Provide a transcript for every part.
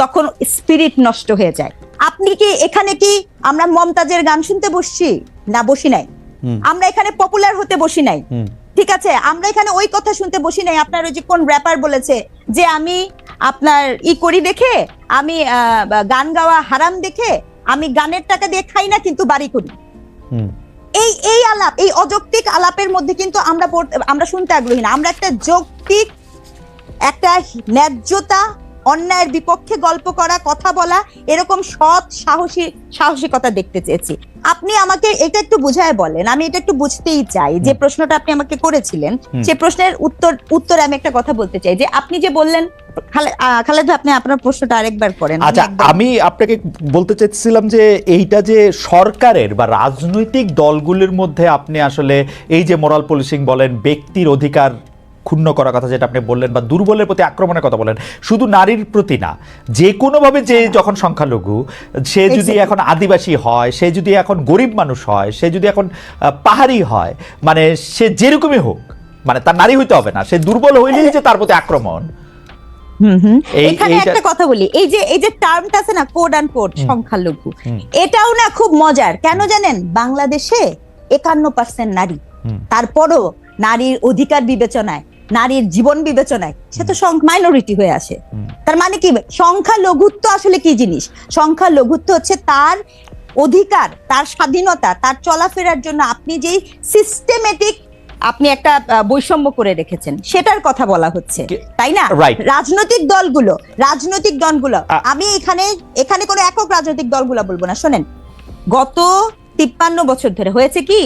তখন স্পিরিট নষ্ট হয়ে যায়। আপনি কি এখানে কি আমরা মমতাজের গান শুনতে বসছি? না বসি নাই। আমরা এখানে পপুলার হতে বসি নাই। ঠিক আছে আমরা এখানে ওই কথা শুনতে বসি নাই। আপনার ওই যে কোন র্যাপার বলেছে যে আমি আপনার ই করি দেখে আমি গান গাওয়া হারাম দেখে আমি গানের টাকা দিয়ে খাই না কিন্তু বাড়ি করি। এই এই আলাপ এই অযৌক্তিক আলাপের মধ্যে কিন্তু আমরা আমরা শুনতে আগ্রহী না। আমরা একটা যৌক্তিক একটা ন্যায্যতা অন্যায়ের বিপক্ষে গল্প করা কথা বলা এরকম সৎ সাহসী সাহসিকতা দেখতে চেয়েছি আপনি আমাকে এটা একটু বুঝায় বলেন আমি এটা একটু বুঝতেই চাই যে প্রশ্নটা আপনি আমাকে করেছিলেন। সে প্রশ্নের উত্তর উত্তরে আমি একটা কথা বলতে চাই যে আপনি যে বললেন খালেদ আপনি আপনার প্রশ্নটা আরেকবার করেন আচ্ছা আমি আপনাকে বলতে চাইছিলাম যে এইটা যে সরকারের বা রাজনৈতিক দলগুলির মধ্যে আপনি আসলে এই যে মোরাল পুলিশিং বলেন ব্যক্তির অধিকার ক্ষুণ্ণ করার কথা যেটা আপনি বললেন বা দুর্বলের প্রতি আক্রমণের কথা বলেন শুধু নারীর প্রতি না যে কোনোভাবে যে যখন সংখ্যালঘু সে যদি এখন আদিবাসী হয় সে যদি এখন গরিব মানুষ হয় সে যদি এখন পাহাড়ি হয় মানে সে যেরকমই হোক মানে তার নারী হইতে হবে না সে দুর্বল হইলেই যে তার প্রতি আক্রমণ। এখানে একটা কথা বলি এই যে এই যে টার্মটা আছে না কোড অ্যান্ড কোড সংখ্যালঘু এটাও না খুব মজার কেন জানেন? বাংলাদেশে একান্ন পার্সেন্ট নারী তারপরও নারীর অধিকার বিবেচনায় নারীর জীবন বিবেচনায় সে তো মাইনরিটি হয়ে আসে। তার মানে কি? সংখ্যালঘুত্ব আসলে কি জিনিস? সংখ্যালঘুত্ব হচ্ছে তার অধিকার তার স্বাধীনতা তার চলাফেরার জন্য আপনি যেই সিস্টেমেটিক আপনি একটা বৈষম্য করে রেখেছেন সেটার কথা বলা হচ্ছে। তাই না? রাজনৈতিক দলগুলো রাজনৈতিক দলগুলো আমি এখানে এখানে কোনো একক রাজনৈতিক দলগুলো বলব না। শোনেন গত তিপ্পান্ন বছর ধরে হয়েছে কি?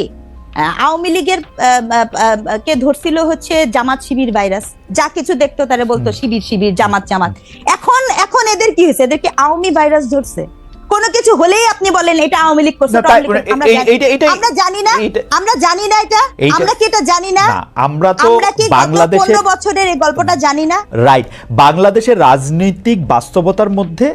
আওয়ামী লীগের কে ধরছিল হচ্ছে জামাত শিবির ভাইরাস। যা কিছু দেখতো তারা বলতো শিবির শিবির জামাত জামাত। এখন এখন এদের কি হয়েছে? এদেরকে আওয়ামী ভাইরাস ধরছে? কোনো কিছু হলেই আপনি বলেন এটা আওয়ামী লীগ করছে না, ওটা তাই- আওয়ামী লীগ করছে। আমরা জানি- না আমরা জানি না এটা আমরা কি এটা জানি না? আমরা তো বাংলাদেশের বছরের এই গল্পটা জানি না? রাইট বাংলাদেশের রাজনৈতিক বাস্তবতার মধ্যে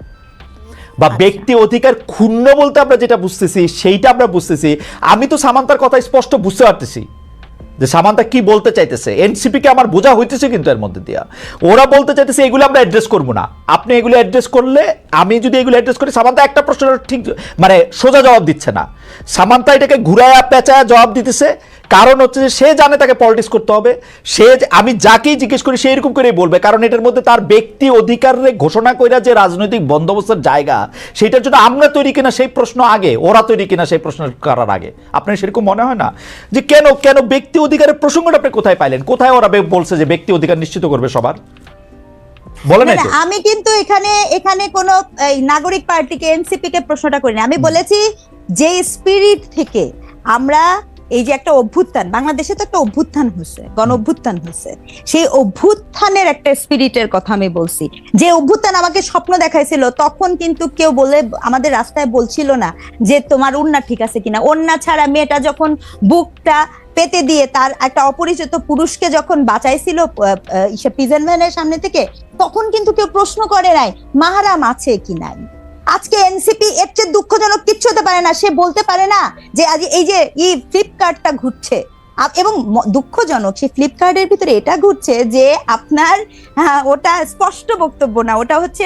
বা ব্যক্তি অধিকার ক্ষুণ্ণ বলতে আমরা যেটা বুঝতেছি, সেইটা আমরা বুঝতেছি। আমি তো সামান্তার কথা স্পষ্ট বুঝতে পারতেছি যে সামান্তা কি বলতে চাইতেছে। এনসিপি কে আমার বোঝা হইতেছে কিন্তু এর মধ্যে দিয়া। ওরা বলতে চাইতেছে, এগুলো আমরা অ্যাড্রেস করব না। আপনি এগুলো অ্যাড্রেস করলে, আমি যদি এগুলো অ্যাড্রেস করি, সামান্তা একটা প্রশ্ন ঠিক মানে সোজা জবাব দিচ্ছে না। সামান্তা এটাকে ঘুরায়া, পেঁচায়া জবাব দিতেছে কারণ হচ্ছে যে সে জানে তাকে পলিটিক্স করতে হবে সে যে- আমি যাকেই জিজ্ঞেস করি সে এরকম করেই বলবে কারণ এটার মধ্যে তার ব্যক্তি অধিকারে ঘোষণা কইরা যে রাজনৈতিক বন্দোবস্তের জায়গা সেটার জন্য আমরা তৈরি কিনা সেই প্রশ্ন আগে ওরা তৈরি কিনা সেই প্রশ্ন করার আগে। আপনার সেরকম মনে হয় না? যে কেন কেন ব্যক্তি অধিকারের প্রসঙ্গটা আপনি কোথায় পাইলেন? কোথায় ওরা বলছে যে ব্যক্তি অধিকার নিশ্চিত করবে সবার? আমি কিন্তু এখানে এখানে কোন নাগরিক পার্টিকে এনসিপি কে প্রশ্নটা করি না আমি বলেছি যে স্পিরিট থেকে আমরা এই যে একটা অভ্যুত্থান, বাংলাদেশে তো একটা অভ্যুত্থান হয়েছে, গণ অভ্যুত্থান হয়েছে। সেই অভ্যুত্থানের একটা স্পিরিটের কথা আমি বলছি। যে অভ্যুত্থান আমাকে স্বপ্ন দেখাইছিল, তখন কিন্তু কেউ বলে, আমাদের রাস্তায় বলছিল না যে তোমার উন্না ঠিক আছে কিনা। ওন্না ছাড়া মেয়েটা যখন বুকটা পেতে দিয়ে তার একটা অপরিচিত পুরুষকে যখন বাঁচাইছিল পিজন ভ্যানের সামনে থেকে, তখন কিন্তু কেউ প্রশ্ন করে নাই, মাহারাম আছে কি নাই? আজকে এনসিপি এর চেয়ে দুঃখজনক কিচ্ছু হতে পারে না। সে বলতে পারে না যে আজ এই যে এই ফ্লিপকার্টটা ঘুরছে এবং দুঃখজনক সেই ফ্লিপকার্টের ভিতরে এটা ঘুরছে যে আপনার ওটা স্পষ্ট বক্তব্য না ওটা হচ্ছে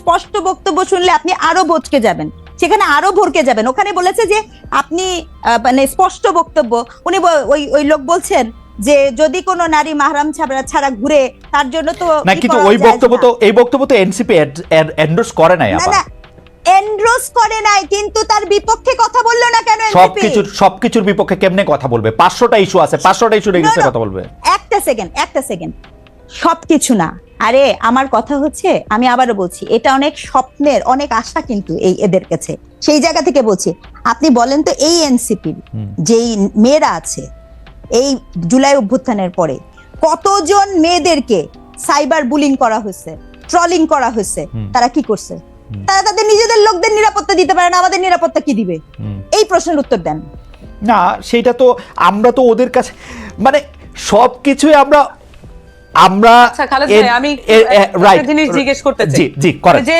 স্পষ্ট বক্তব্য শুনলে আপনি আরও বচকে যাবেন। সেখানে আরও ভরকে যাবেন। ওখানে বলেছে যে আপনি মানে স্পষ্ট বক্তব্য উনি ওই ওই লোক বলছেন যে যদি কোনো নারী মাহরাম ছাড়া ছাড়া ঘুরে তার জন্য তো না কিন্তু ওই বক্তব্য তো এই বক্তব্য তো এনসিপি এন্ডোর্স করে নাই না এন্ড্রোস করে নাই কিন্তু তার বিপক্ষে কথা বলল না কেন NCP? সবকিছুর সবকিছুর বিপক্ষে কেমনে কথা বলবে? পাঁচশোটা ইস্যু আছে পাঁচশোটা ইস্যু রেগেছে No, no. কথা বলবে? একটা সেকেন্ড একটা সেকেন্ড সবকিছু না। আরে আমার কথা হচ্ছে আমি আবারও বলছি এটা অনেক স্বপ্নের অনেক আশা কিন্তু এই এদের কাছে। সেই জায়গা থেকে বলছি আপনি বলেন তো এই এনসিপি যেই মেয়েরা আছে এই জুলাই অভ্যুত্থানের পরে কতজন মেয়েদেরকে সাইবার বুলিং করা হয়েছে ট্রলিং করা হয়েছে তারা কি করছে। তারা তাদের নিজেদের লোকদের নিরাপত্তা দিতে পারে না আমাদের নিরাপত্তা কি দিবে? এই প্রশ্নের উত্তর দেন। না সেটা তো আমরা তো ওদের কাছে মানে সব কিছুই আমরা আমরা আচ্ছা আমি একটা জিনিস জিজ্ঞেস করতে চাই। জি জি করেন যে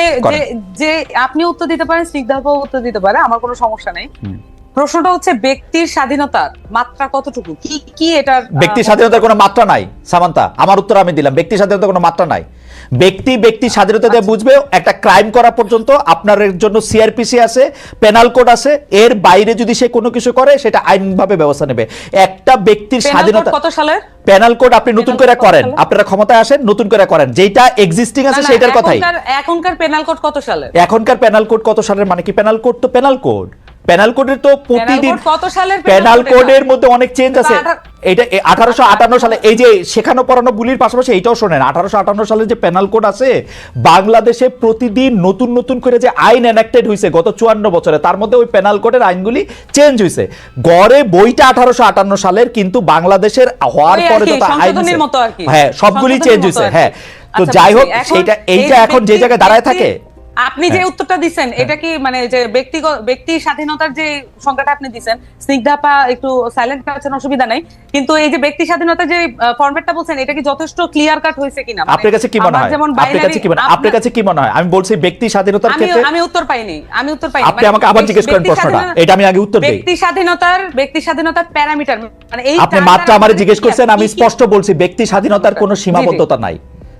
যে আপনি উত্তর দিতে পারেন স্নিগ্ধাবাবু উত্তর দিতে পারে আমার কোনো সমস্যা নেই। প্রশ্নটা হচ্ছে ব্যক্তির স্বাধীনতার মাত্রা কতটুকু? কি কি এটার আহ, ব্যক্তি স্বাধীনতার কোনো মাত্রা নাই সামান্তা আমার উত্তর আমি দিলাম ব্যক্তি স্বাধীনতার কোনো মাত্রা নাই। ব্যক্তি ব্যক্তি স্বাধীনতা দিয়ে আচ্ছা। বুঝবে একটা ক্রাইম করা পর্যন্ত আপনার জন্য সিআরপিসি আছে পেনাল কোড আছে এর বাইরে যদি সে কোনো কিছু করে সেটা আইনভাবে ব্যবস্থা নেবে। একটা ব্যক্তির স্বাধীনতা কত সালে পেনাল কোড আপনি নতুন করে করেন। আপনারা ক্ষমতায় আসেন নতুন করে করেন। যেটা এক্সিস্টিং আছে সেটার কথাই। এখনকার- পেনাল কোড কত সালের? এখনকার পেনাল কোড কত সালের? মানে কি পেনাল কোড তো পেনাল কোড পেনাল কোডের তো প্রতিদিন কত সালের code কোডের মধ্যে অনেক চেঞ্জ আছে। এটা আঠারোশো আটান্ন সালে এই যে শেখানো পড়ানো বুলির পাশাপাশি এইটাও শোনেন আঠারোশো আটান্ন সালে যে পেনাল কোড আছে বাংলাদেশে প্রতিদিন নতুন নতুন করে যে আইন এনাক্টেড হয়েছে গত চুয়ান্ন বছরে তার মধ্যে ওই পেনাল কোডের আইনগুলি চেঞ্জ হয়েছে গড়ে বইটা আঠারোশো আটান্ন সালের কিন্তু বাংলাদেশের হওয়ার পরে যত আইন। হ্যাঁ সবগুলি চেঞ্জ হয়েছে হ্যাঁ। তো আচ্ছা, যাই হোক এই এইটা এখন যে জায়গায় দাঁড়ায় থাকে আপনি যে হ্যাঁ। উত্তরটা দিচ্ছেন এটা কি মানে যে ব্যক্তিগত ব্যক্তি স্বাধীনতার যে সংখ্যাটা আপনি দিচ্ছেন স্নিগ্ধাপা একটু সাইলেন্ট আছেন অসুবিধা নাই। কিন্তু এই যে ব্যক্তি স্বাধীনতার যে ফরম্যাটটা বলছেন এটা কি যথেষ্ট ক্লিয়ার কাট হয়েছে কিনা? মানে আপনার কাছে কি মনে হয়? আপনার কাছে কি মনে হয় আপনার কাছে কি মনে হয়? আমি বলছি ব্যক্তি স্বাধীনতার ক্ষেত্রে আমি উত্তর পাইনি আমি উত্তর পাইনি। আপনি মানে আমাকে আবার জিজ্ঞেস করেন প্রশ্নটা। এটা আমি আগে উত্তর দেই। ব্যক্তি স্বাধীনতার ব্যক্তি স্বাধীনতার প্যারামিটার মানে এই আপনি মাত্র আমারে জিজ্ঞেস করছেন আমি স্পষ্ট বলছি ব্যক্তি স্বাধীনতার কোনো। সীমাবদ্ধতা নাই।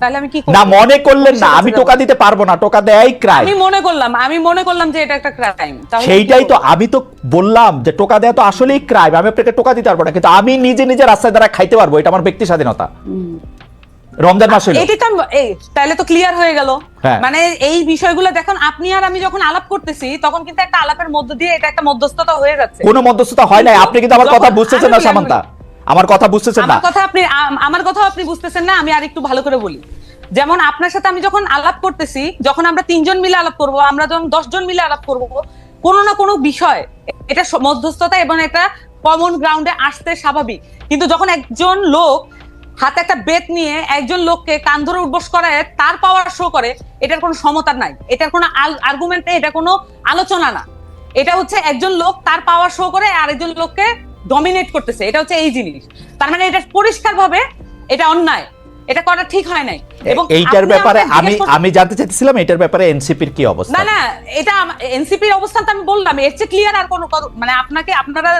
তাহলে আমি কি না মনে করলেন না আমি টোকা দিতে পারব না টোকা ক্রাইম আমি মনে করলাম আমি মনে করলাম যে এটা একটা ক্রাইম সেইটাই তো আমি তো বললাম যে টোকা দেওয়া তো আসলেই ক্রাইম আমি আপনাকে টোকা দিতে পারব না কিন্তু আমি নিজে নিজে রাস্তায় দ্বারা খাইতে পারব এটা আমার ব্যক্তি স্বাধীনতা। রমজান মাস তাহলে তো ক্লিয়ার হয়ে গেল। হ্যাঁ। মানে এই বিষয়গুলো দেখুন আপনি আর আমি যখন আলাপ করতেছি তখন কিন্তু একটা আলাপের মধ্য দিয়ে এটা একটা মধ্যস্থতা হয়ে যাচ্ছে। কোনো মধ্যস্থতা হয় নাই আপনি কিন্তু আমার কথা বুঝতেছেন না সামান্তা। আমার কথা বুঝতেছেন না? আমার কথা আপনি আমার কথা আপনি বুঝতেছেন না আমি আর একটু ভালো করে বলি। যেমন আপনার সাথে আমি যখন আলাপ করতেছি যখন আমরা তিনজন মিলে আলাপ করব আমরা যখন দশজন মিলে আলাপ করব কোনো না কোনো বিষয় এটা মধ্যস্থতা এবং এটা কমন গ্রাউন্ডে আসতে স্বাভাবিক। কিন্তু যখন একজন লোক হাতে একটা বেত নিয়ে একজন লোককে কান ধরে উঠবস করায় তার পাওয়ার শো করে এটার কোনো সমতা নাই। এটার কোনো আর্গুমেন্টে এটা কোনো আলোচনা না। এটা হচ্ছে একজন লোক তার পাওয়ার শো করে আরেকজন লোককে ডমিনেট করতেছে এটা হচ্ছে এই জিনিস। তার মানে এটা পরিষ্কার ভাবে এটা অন্যায় এটা করা ঠিক হয় নাই। এবং এইটার ব্যাপারে আমি আমি জানতে চাইছিলাম এটার ব্যাপারে এনসিপির কি অবস্থা। না না এটা এনসিপির অবস্থান তো আমি বললাম এর চেয়ে ক্লিয়ার আর কোনো মানে আপনাকে আপনারা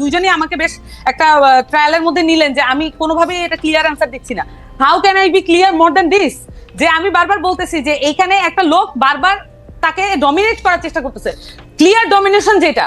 দুইজনই আমাকে বেশ একটা ট্রায়ালের মধ্যে নিলেন যে আমি কোনোভাবেই এটা ক্লিয়ার অ্যান্সার দিচ্ছি না। How can I be clear more than this যে আমি বারবার বলতেছি যে এইখানে একটা লোক বারবার তাকে ডমিনেট করার চেষ্টা করতেছে। ক্লিয়ার ডমিনেশন যেটা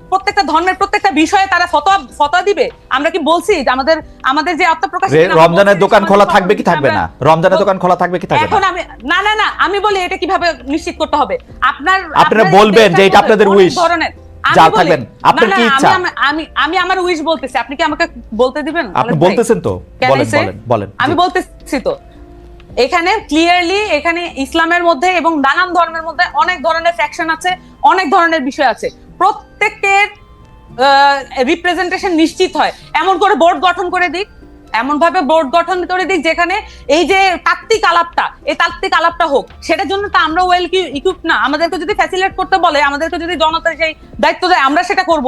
প্রত্যেকটা ধর্মের প্রত্যেকটা বিষয়ে তারা ফতোয়া ফতোয়া দিবে। আমরা কি বলছি যে আমাদের আমাদের যে আত্মপ্রকাশ রমজানের দোকান খোলা থাকবে কি থাকবে না? রমজানের দোকান খোলা থাকবে কি থাকবে এখন আমি না না না আমি বলি এটা কীভাবে নিশ্চিত করতে হবে। আপনার আপনারা বলবেন যে এটা আপনাদের wish। ধরনের। আমি থাকবেন। আপনার কি ইচ্ছা? আমি- আমি আমি আমার উইশ বলতেছি। আপনি কি আমাকে বলতে দিবেন? আপনি বলতেছেন তো। বলেন বলেন বলেন আমি জি। বলতেছি তো। এখানে ক্লিয়ারলি এখানে ইসলামের মধ্যে এবং নানান ধর্মের মধ্যে অনেক ধরনের ফ্যাকশন আছে অনেক ধরনের বিষয় আছে। প্রত্যেকের রিপ্রেজেন্টেশন নিশ্চিত হয়। এমন করে বোর্ড গঠন করে দিক। এমন ভাবে বোর্ড গঠন করে দিক যেখানে এই যে তাত্ত্বিক আলাপটা, এই তাত্ত্বিক আলাপটা হোক, সেটার জন্য তো আমরা ওয়েল ইকুইপ না। আমাদেরকে যদি ফ্যাসিলেট করতে বলে, আমাদেরকে যদি জনতা সেই দায়িত্ব দেয়, আমরা সেটা করব।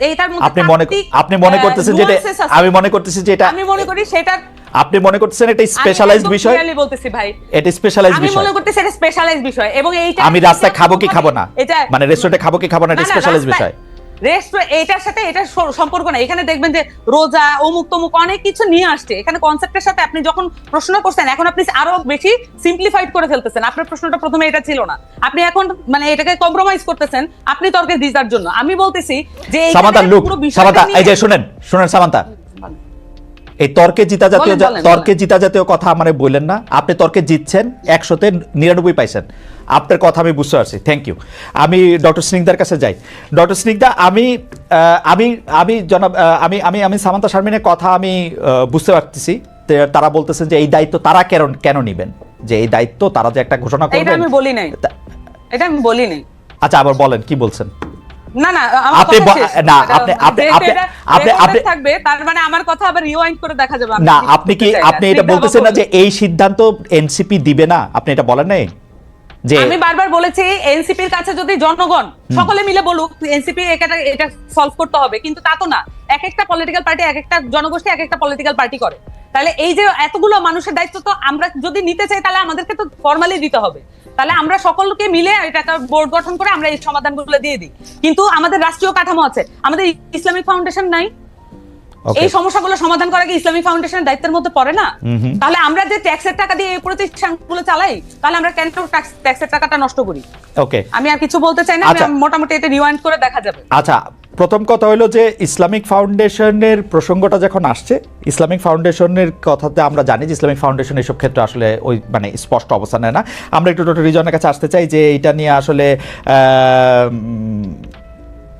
মধ্যে আপনি মনে আপনি মনে করতেছেন যে এটা- nuances আছে। আমি মনে করতেছি যে এটা আমি মনে করি সেটা আপনি মনে করতেছেন এটা স্পেশালাইজড বিষয়? বলতেছি ভাই। এটা স্পেশালাইজড আমি বিষয়। মনে করতেছি এটা স্পেশালাইজড বিষয় এবং এইটা আমি রাস্তায় খাব কি খাব না? এটা মানে রেস্টুরেন্টে খাব কি খাব না এটা না, না, স্পেশালাইজড বিষয়। রেস্টুরেন্ট এটার সাথে এটা সম্পর্ক না এখানে দেখবেন যে রোজা অমুক তমুক অনেক কিছু নিয়ে আসছে। এখানে কনসেপ্টের সাথে আপনি যখন প্রশ্ন করছেন এখন আপনি আরও বেশি সিম্পলিফাইড করে ফেলতেছেন। আপনার প্রশ্নটা প্রথমে এটা ছিল না। আপনি এখন মানে এটাকে কম্প্রোমাইজ করতেছেন আপনি তর্কে জিতার জন্য। আমি বলতেছি যে সামান্তা লুক সামান্তা এই যে শুনেন শুনেন সামান্তা। এই তর্কে জিতা জাতীয় তর্কে জিতা জাতীয় কথা মানে বললেন না। আপনি তর্কে জিতছেন একশোতে নিরানব্বই পাইছেন। আপনার কথা আমি বুঝতে পারছি। থ্যাংক ইউ আমি ডক্টর স্নিগ্ধার কাছে যাই। ডক্টর স্নিগ্ধা আমি আমি আমি জনাব আমি আমি আমি সামান্তা শারমিনের কথা আমি বুঝতে পারতেছি। তারা বলতেছেন যে এই দায়িত্ব তারা কেন কেন নিবেন? যে এই দায়িত্ব তারা যে একটা ঘোষণা করবেন? এটা আমি বলি নাই। এটা আমি বলি নাই। আচ্ছা আবার বলেন কি বলছেন? না না আপনি। না, আপনি- আপনি- আপনি- আপনি- আপনি- থাকবে তার মানে আমার কথা আবার রিওয়াইন্ড করে দেখা যাবে না আপনি কি। আপনি এটা বলতেছেন না যে এই সিদ্ধান্ত এনসিপি দিবে না? আপনি এটা বলেন নাই? যে আমি বারবার বলেছি এনসিপির কাছে যদি জনগণ সকলে মিলে বলুক এনসিপি এটা এটা সলভ করতে হবে কিন্তু তা তো না। এক একটা পলিটিক্যাল পার্টি এক একটা জনগোষ্ঠী এক একটা পলিটিক্যাল পার্টি করে। তাহলে এই যে এতগুলো মানুষের দায়িত্ব তো আমরা যদি নিতে চাই তাহলে আমাদেরকে তো ফর্মালি দিতে হবে। তাহলে আমরা সকলকে মিলে এটা একটা বোর্ড গঠন করে আমরা এই সমাধানগুলো দিয়ে দিই। কিন্তু আমাদের রাষ্ট্রীয় কাঠামো আছে। আমাদের ইসলামিক ফাউন্ডেশন নাই। এই সমস্যাগুলো সমাধান করা কি ইসলামিক ফাউন্ডেশনের দায়িত্বের মধ্যে পড়ে না। তাহলে আমরা যে ট্যাক্সের টাকা দিয়ে এই প্রতিষ্ঠানগুলো চালাই তাহলে আমরা কেন ট্যাক্সের টাকাটা নষ্ট করি? ওকে আমি আর কিছু বলতে চাই না আচ্ছা। মোটামুটি এটা রিওয়াইন্ড করে দেখা যাবে। আচ্ছা প্রথম কথা হলো যে ইসলামিক ফাউন্ডেশনের প্রসঙ্গটা যখন আসছে, ইসলামিক ফাউন্ডেশনের কথাতে আমরা জানি যে ইসলামিক ফাউন্ডেশন এসব ক্ষেত্রে আসলে ওই মানে স্পষ্ট অবস্থান নেয় না। আমরা একটু টোটো রিজনের কাছে আসতে চাই যে এটা নিয়ে আসলে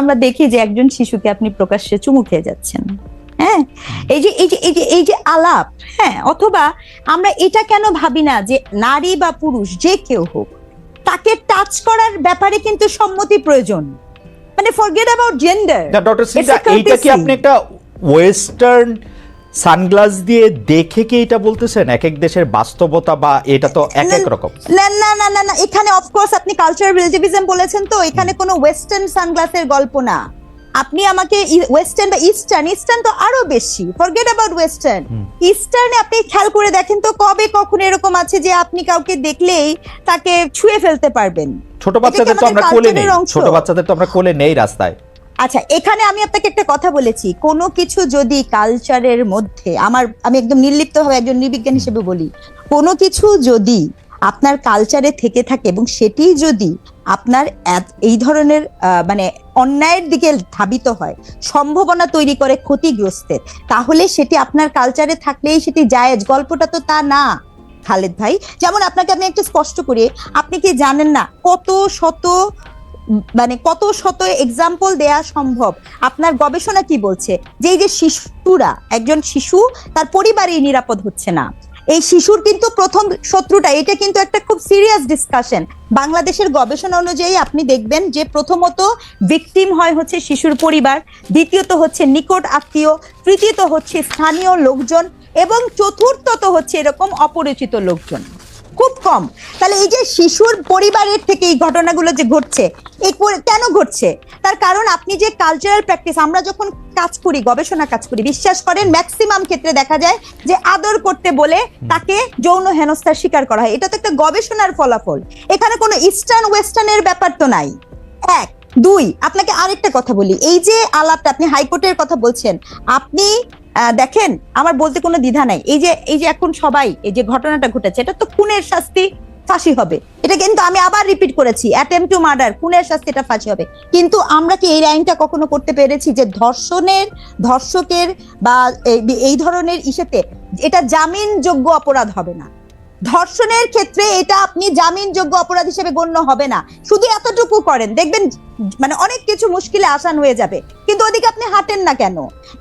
আমরা দেখি যে একজন শিশুকে আপনি প্রকাশ্যে চুমু খেয়ে যাচ্ছেন। হ্যাঁ? এই যে এই যে এই যে এই যে আলাপ হ্যাঁ? অথবা আমরা এটা কেন ভাবি না যে নারী বা পুরুষ যে কেউ হোক তাকে টাচ করার ব্যাপারে কিন্তু সম্মতি প্রয়োজন। মানে ফরগেট অ্যাবাউট জেন্ডার না ডক্টর সিনহা এইটা কি আপনি একটা ওয়েস্টার্ন সানগ্লাস দিয়ে দেখে কি এটা বলতেছেন? এক এক দেশের বাস্তবতা বা এটা তো এক এক রকম। না না না না না এখানে অফকোর্স আপনি কালচারাল রিলেটিভিজম বলেছেন তো এখানে কোনো ওয়েস্টার্ন সানগ্লাসের গল্প না। আপনি আমাকে ওয়েস্টার্ন বা ইস্টার্ন ইস্টার্ন তো আরও বেশি। ফরগেট অ্যাবাউট ওয়েস্টার্ন ইস্টার্নে আপনি খেয়াল করে দেখেন তো কবে কখন এরকম আছে যে আপনি কাউকে দেখলেই তাকে ছুঁয়ে ফেলতে পারবেন। ছোট বাচ্চাদের তো আমরা কোলে নেই। ছোট বাচ্চাদের তো আমরা কোলে নেই রাস্তায়। আচ্ছা এখানে আমি আপনাকে একটা কথা বলেছি। কোনো কিছু যদি কালচারের মধ্যে আমার আমি একদম নির্লিপ্ত ভাবে একজন নির্বিজ্ঞান হিসেবে বলি কোনো কিছু যদি আপনার কালচারে থেকে থাকে এবং সেটি যদি আপনার এই ধরনের মানে অন্যায়ের দিকে ধাবিত হয় সম্ভাবনা তৈরি করে ক্ষতিগ্রস্তের তাহলে সেটি আপনার কালচারে থাকলেই সেটি জায়েজ। গল্পটা তো তা না খালেদ ভাই। যেমন আপনাকে আমি একটু স্পষ্ট করি আপনি কি জানেন না কত শত মানে কত শত এক্সাম্পল দেয়া সম্ভব? আপনার গবেষণা কি বলছে? যে এই যে শিশুরা, একজন শিশু, তার পরিবারই নিরাপদ হচ্ছে না। এই শিশুর কিন্তু প্রথম শত্রুটা, এটা কিন্তু একটা খুব সিরিয়াস ডিসকাশন বাংলাদেশের গবেষণা অনুযায়ী আপনি দেখবেন যে প্রথমত ভিকটিম হয় হচ্ছে শিশুর পরিবার, দ্বিতীয়ত হচ্ছে নিকট আত্মীয়, তৃতীয়ত হচ্ছে স্থানীয় লোকজন, এবং চতুর্থত হচ্ছে এরকম অপরিচিত লোকজন। খুব কম। তাহলে এই যে শিশুর পরিবারের থেকে এই ঘটনাগুলো যে ঘটছে এই কেন ঘটছে? তার কারণ আপনি যে কালচারাল প্র্যাকটিস আমরা যখন কাজ করি গবেষণা কাজ করি বিশ্বাস করেন ম্যাক্সিমাম ক্ষেত্রে দেখা যায় যে আদর করতে বলে তাকে যৌন হেনস্থার শিকার করা হয়। এটা তো একটা গবেষণার ফলাফল। এখানে কোনো ইস্টার্ন ওয়েস্টার্নের ব্যাপার তো নাই। এক। দুই আপনাকে আরেকটা কথা বলি। এই যে আলাপটা আপনি হাইকোর্টের কথা বলছেন আপনি দেখেন, আমার বলতে কোনো দ্বিধা নাই। এই যে এই যে এখন সবাই, এই যে ঘটনাটা ঘটেছে, এটা তো খুনের শাস্তি, ফাঁসি হবে। এটা কিন্তু আমি আবার রিপিট করেছি অ্যাটেম্প টু মার্ডার খুনের শাস্তি, এটা ফাঁসি হবে। কিন্তু আমরা কি এই আইনটা কখনো করতে পেরেছি যে ধর্ষণের, ধর্ষকের বা এই- ধরনের ইসেতে, এটা জামিনযোগ্য অপরাধ হবে না? ধর্ষণের ক্ষেত্রে এটা আপনি জামিনযোগ্য অপরাধ হিসেবে গণ্য হবে না। শুধু এতটুকু করেন, দেখবেন মানে অনেক কিছু মুশকিলে আসান হয়ে যাবে। কিন্তু ওদিকে আপনি হাঁটেন না কেন?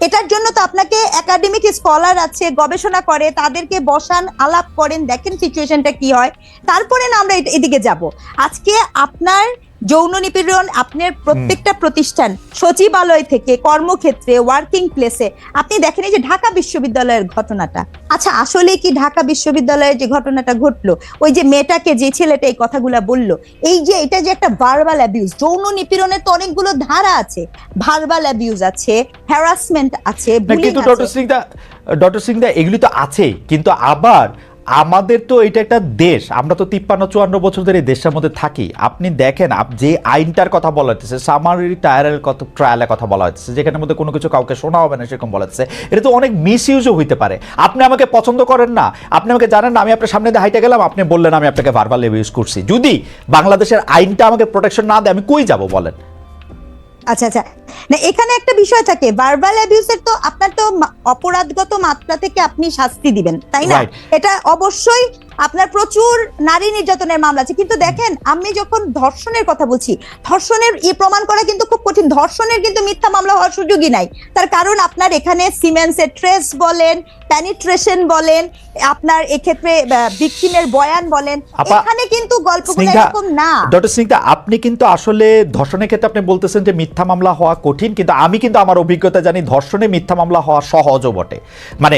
এটার জন্য তো আপনাকে একাডেমিক স্কলার আছে, গবেষণা করে, তাদেরকে বসান, আলাপ করেন, দেখেন সিচুয়েশনটা কি হয়। তারপরে না আমরা এদিকে যাব। আজকে আপনার যৌন নিপীড়ন আপনার প্রত্যেকটা প্রতিষ্ঠান সচিবালয় থেকে কর্মক্ষেত্রে ওয়ার্কিং প্লেসে আপনি দেখেন এই যে ঢাকা বিশ্ববিদ্যালয়ের ঘটনাটা। আচ্ছা আসলে কি ঢাকা বিশ্ববিদ্যালয়ের যে ঘটনাটা ঘটলো? ওই যে মেয়েটাকে যে ছেলেটা এই কথাগুলা বলল। এই যে এটা যে একটা ভার্বাল অ্যাবিউজ যৌন নিপীড়নের তো অনেকগুলো ধারা আছে। ভার্বাল অ্যাবিউজ আছে হ্যারাসমেন্ট আছে ডক্টর সিং দা ডক্টর সিং দা এগুলি তো আছেই কিন্তু আবার আমাদের তো এটা একটা দেশ, আমরা তো তিপ্পান্ন, চুয়ান্ন বছর ধরে এই দেশের মধ্যে থাকি। আপনি দেখেন, আপ- যে আইনটার কথা বলা হচ্ছে সামারি ট্রায়ালের কথা ট্রায়ালের কথা বলা হচ্ছে যেখানে মধ্যে কোনো কিছু কাউকে শোনা হবে না, সেরকম বলা হচ্ছে এটা তো অনেক মিস ইউজও হইতে পারে। আপনি আমাকে পছন্দ করেন না, আপনি আমাকে জানেন না, আমি আপনার সামনে দিয়ে হাইটে গেলাম, আপনি বললেন আমি আপনাকে ভার্বাল ইউজ করছি। যদি বাংলাদেশের আইনটা আমাকে প্রোটেকশন না দেয়, আমি কই যাব বলেন? আচ্ছা আচ্ছা। না এখানে একটা বিষয় থাকে ভার্বাল অ্যাবিউসের তো আপনার তো অপরাধগত মাত্রা থেকে আপনি শাস্তি দিবেন তাই না? এটা অবশ্যই আপনার প্রচুর নারী নির্যাতনের মামলা আছে। কিন্তু দেখেন আমি যখন ধর্ষণের কথা বলছি ধর্ষণের ই প্রমাণ করা কিন্তু খুব কঠিন। ধর্ষণের কিন্তু মিথ্যা মামলা হওয়ার সুযোগই নাই। তার কারণ আপনার এখানে সিমেন্সের ট্রেস বলেন প্যানিট্রেশন বলেন আপনার এক্ষেত্রে ভিকটিমের বয়ান বলেন। এখানে কিন্তু গল্পগুলো এরকম না। ডক্টর সিংদা আপনি কিন্তু আসলে ধর্ষণের ক্ষেত্রে আপনি বলতেছেন যে মিথ্যা মামলা হওয়া কঠিন কিন্তু আমি কিন্তু আমার অভিজ্ঞতা জানি ধর্ষণে মিথ্যা মামলা হওয়া সহজও বটে। মানে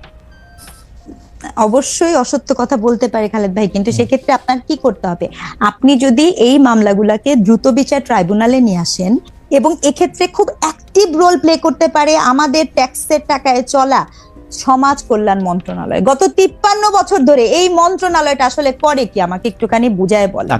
অবশ্যই অসত্য কথা বলতে পারে খালেদ ভাই কিন্তু সেক্ষেত্রে আপনার কি করতে হবে? আপনি যদি এই মামলাগুলোকে দ্রুত বিচার ট্রাইব্যুনালে নিয়ে আসেন এবং এক্ষেত্রে খুব অ্যাক্টিভ রোল প্লে করতে পারে আমাদের ট্যাক্সের টাকায় চলা সমাজ কল্যাণ মন্ত্রণালয়। গত তিপ্পান্ন বছর ধরে এই মন্ত্রণালয়টা আসলে করে কি? আমাকে একটুখানি বুঝায় বলেন।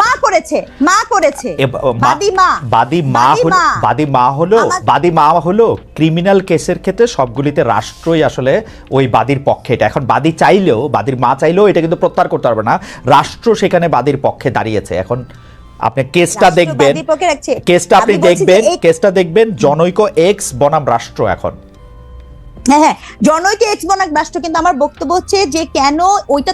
মা করেছে মা করেছে। বাদী মা বাদী মা হলো বাদী মা হলো বাদী মা হলো ক্রিমিনাল কেসের ক্ষেত্রে সবগুলিতে রাষ্ট্রই আসলে ওই বাদীর পক্ষে এটা। এখন বাদী চাইলেও বাদীর মা চাইলেও এটা কিন্তু প্রত্যাহার করতে পারবে না। রাষ্ট্র সেখানে বাদীর পক্ষে দাঁড়িয়েছে। এখন আপনি কেসটা দেখবেন। কেসটা আপনি দেখবেন কেসটা দেখবেন জনৈক এক্স বনাম রাষ্ট্র এখন। হ্যাঁ হ্যাঁ। জনৈক এক্স বনাম রাষ্ট্র কিন্তু আমার বক্তব্য হচ্ছে যে কেন ওইটা